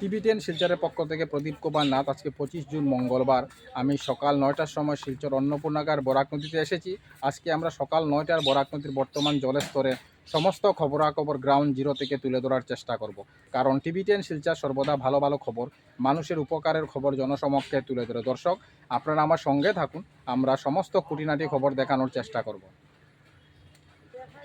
TV ten শিলচরের পক্ষ থেকে প্রদীপ কুমার নাথ, আজকে পঁচিশ জুন মঙ্গলবার। আমি সকাল নয়টার সময় শিলচর অন্নপূর্ণাগার বরাক নদীতে এসেছি। আজকে আমরা সকাল নয়টার বরাক নদীর বর্তমান জলের স্তরে সমস্ত খবরাখবর গ্রাউন্ড জিরো থেকে তুলে ধরার চেষ্টা করব। কারণ টিভি টেন শিলচর সর্বদা ভালো ভালো খবর। মানুষের উপকারের খবর জনসমক্ষে তুলে ধরে। দর্শক, আপনারা আমার সঙ্গে থাকুন। আমরা সমস্ত খুঁটিনাটি খবর দেখানোর চেষ্টা করব।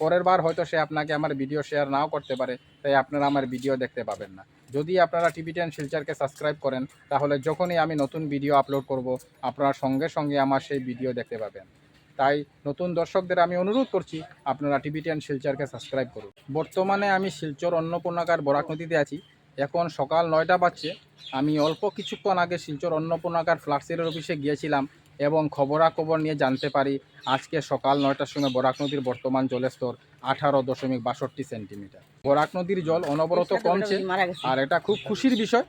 পরের বার হয়তো সে আপনাকে আমার ভিডিও শেয়ার নাও করতে পারে, তাই আপনারা আমার ভিডিও দেখতে পাবেন না। যদি আপনারা টিভি টেন শিলচারকে সাবস্ক্রাইব করেন, তাহলে যখনই আমি নতুন ভিডিও আপলোড করব, আপনারা সঙ্গে সঙ্গে আমার সেই ভিডিও দেখতে পাবেন। তাই নতুন দর্শকদের আমি অনুরোধ করছি, আপনারা টিভি টেন শিলচরকে সাবস্ক্রাইব করুন। বর্তমানে আমি শিলচর অন্নপূর্ণাকার বরাক নদীতে আছি। এখন সকাল নয়টা বাজছে। আমি অল্প কিছুক্ষণ আগে শিলচর অন্নপূর্ণাকার ফ্লাক্সের অফিসে গিয়েছিলাম। এবং খবরাখবর নিয়ে জানতে পারি আজকে সকাল নয়টার সময় বরাক নদীর বর্তমান জলের স্তর আঠারো দশমিক বাষট্টি সেন্টিমিটার। বরাক নদীর জল অনবরত কমছে আর এটা খুব খুশির বিষয়।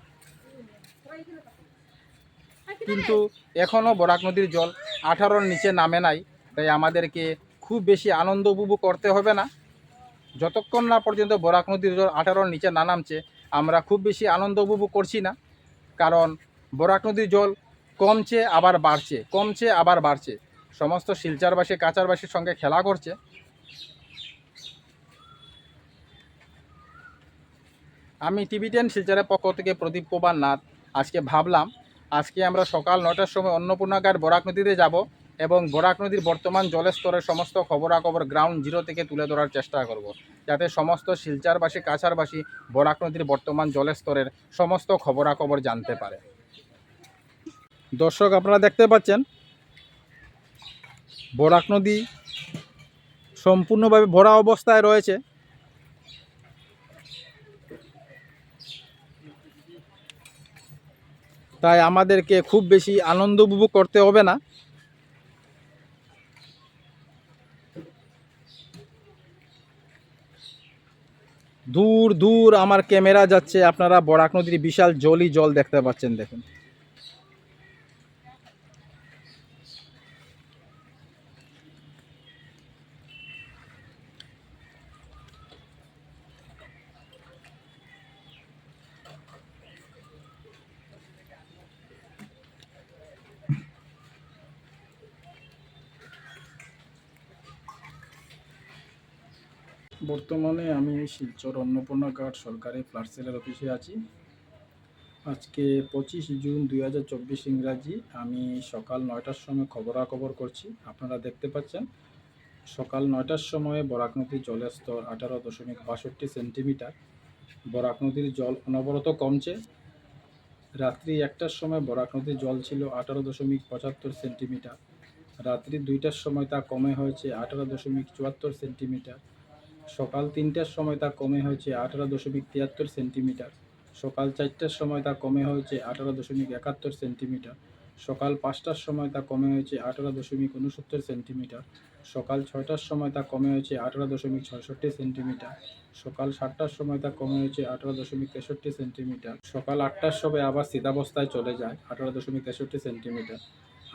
কিন্তু এখনও বরাক নদীর জল আঠারোর নিচে নামে নাই তাই আমাদেরকে খুব বেশি আনন্দ উপভোগ করতে হবে না। যতক্ষণ না পর্যন্ত বরাক নদীর জল আঠারোর নিচে না নামছে আমরা খুব বেশি আনন্দ উপভোগ করছি না। কারণ বরাক নদীর জল কমছে, আবার বাড়ছে, কমছে, আবার বাড়ছে। সমস্ত শিলচারবাসী, কাচারবাসীর সঙ্গে খেলা করছে। আমি টিভি টেন শিলচরের পক্ষ থেকে প্রদীপ কুমার নাথ। আজকে ভাবলাম, আজকে আমরা সকাল নটার সময় অন্নপূর্ণাগার, বরাক নদীতে যাব এবং বরাক নদীর বর্তমান জলের স্তরের সমস্ত খবরাখবর গ্রাউন্ড জিরো থেকে তুলে ধরার চেষ্টা করব। যাতে সমস্ত শিলচারবাসী কাছারবাসী বরাক নদীর বর্তমান জলের স্তরের সমস্ত খবরাখবর জানতে পারে। দর্শক, আপনারা দেখতে পাচ্ছেন, বরাক নদী সম্পূর্ণভাবে ভরা অবস্থায় রয়েছে। তাই আমাদেরকে খুব বেশি আনন্দ উপভোগ করতে হবে না। দূর দূর আমার ক্যামেরা যাচ্ছে, আপনারা বরাক নদীর বিশাল জলই জল দেখতে পাচ্ছেন, দেখুন। বর্তমানে আমি শিলচর অন্নপূর্ণা ঘাট সরকারি ফ্লাট অফিসে আছি। আজকে পঁচিশ জুন দুই হাজার চব্বিশ ইংরাজি, আমি সকাল নয়টার সময় খবরাখবর করছি। আপনারা দেখতে পাচ্ছেন, সকাল নয়টার সময় বরাক নদীর জলের স্তর আঠারো দশমিক বাষট্টি সেন্টিমিটার। বরাক নদীর জল অনবরত কমছে। রাত্রি একটার সময় বরাক নদীর জল ছিল আঠারো দশমিক পঁচাত্তর সেন্টিমিটার। রাত্রি দুইটার সময় তা কমে হয়েছে আঠারো দশমিক চুয়াত্তর সেন্টিমিটার। সকাল তিনটার সময় তা কমে হয়েছে আঠারো দশমিক তিয়াত্তর সেন্টিমিটার। সকাল চারটার সময় তা কমে হয়েছে আঠারো দশমিক একাত্তর সেন্টিমিটার। সকাল পাঁচটার সময় তা কমে হয়েছে আঠারো দশমিক উনসত্তর সেন্টিমিটার। সকাল ছয়টার সময় তা কমে হয়েছে আঠারো দশমিক ছয়ষট্টি সেন্টিমিটার। সকাল সাতটার সময় তা কমে হয়েছে আঠারো দশমিক তেষট্টি সেন্টিমিটার। সকাল আটটার সময় আবার স্থিতাবস্থায় চলে যায় আঠারো দশমিক তেষট্টি সেন্টিমিটার।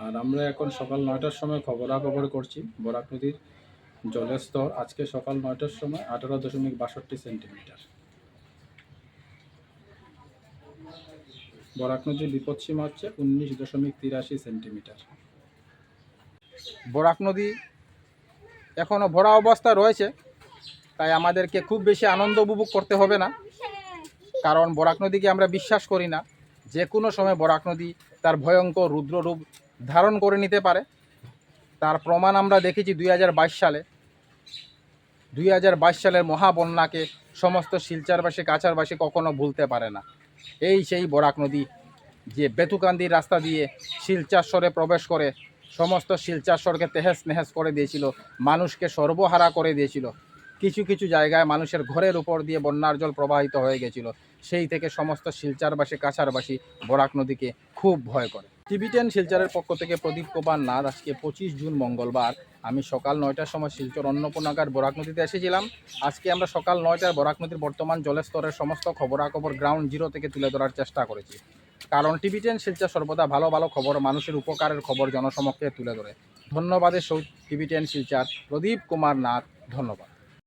আর আমরা এখন সকাল নয়টার সময় খবরাখবর করছি বরাক নদীর জলের স্তর আজকে সকাল নয়টার সময় আঠারো দশমিক বাষট্টি সেন্টিমিটার। বরাক নদীর বিপদসীমা হচ্ছে উনিশ দশমিক তিরাশি সেন্টিমিটার। বরাক নদী এখনও ভরা অবস্থা রয়েছে, তাই আমাদেরকে খুব বেশি আনন্দ উপভোগ করতে হবে না। কারণ বরাক নদীকে আমরা বিশ্বাস করি না, যে কোনো সময় বরাক নদী তার ভয়ঙ্কর রুদ্র রূপ ধারণ করে নিতে পারে। তার প্রমাণ আমরা দেখেছি দুই হাজার বাইশ সালে। দুই হাজার বাইশ সালের মহাবন্যাকে সমস্ত শিলচারবাসী কাছারবাসী কখনো ভুলতে পারে না। এই সেই বরাক নদী যে বেতুকান্দির রাস্তা দিয়ে শিলচারস্বরে প্রবেশ করে, সমস্ত শিলচারস্বরকে তেহেস নেহেস করে দিয়েছিল, মানুষকে সর্বহারা করে দিয়েছিল। কিছু কিছু জায়গায় মানুষের ঘরের উপর দিয়ে বন্যার জল প্রবাহিত হয়ে গেছিল। সেই থেকে সমস্ত শিলচারবাসী কাছারবাসী বরাক নদীকে খুব ভয় করে। টিভি টেন শিলচরের পক্ষ থেকে প্রদীপ কুমার নাথ আজকে পঁচিশ জুন মঙ্গলবার। আমি সকাল নয়টার সময় শিলচর অন্নপূর্ণাগার বরাক নদীতে এসেছিলাম। আজকে আমরা সকাল নয়টার বরাক নদীর বর্তমান জলস্তরের সমস্ত খবরাখবর গ্রাউন্ড জিরো থেকে তুলে ধরার চেষ্টা করেছি। কারণ টিভি টেন শিলচর সর্বদা ভালো ভালো খবর, মানুষের উপকারের খবর জনসমক্ষে তুলে ধরে। ধন্যবাদের সহিত টিভি টেন শিলচর প্রদীপ কুমার নাথ, ধন্যবাদ।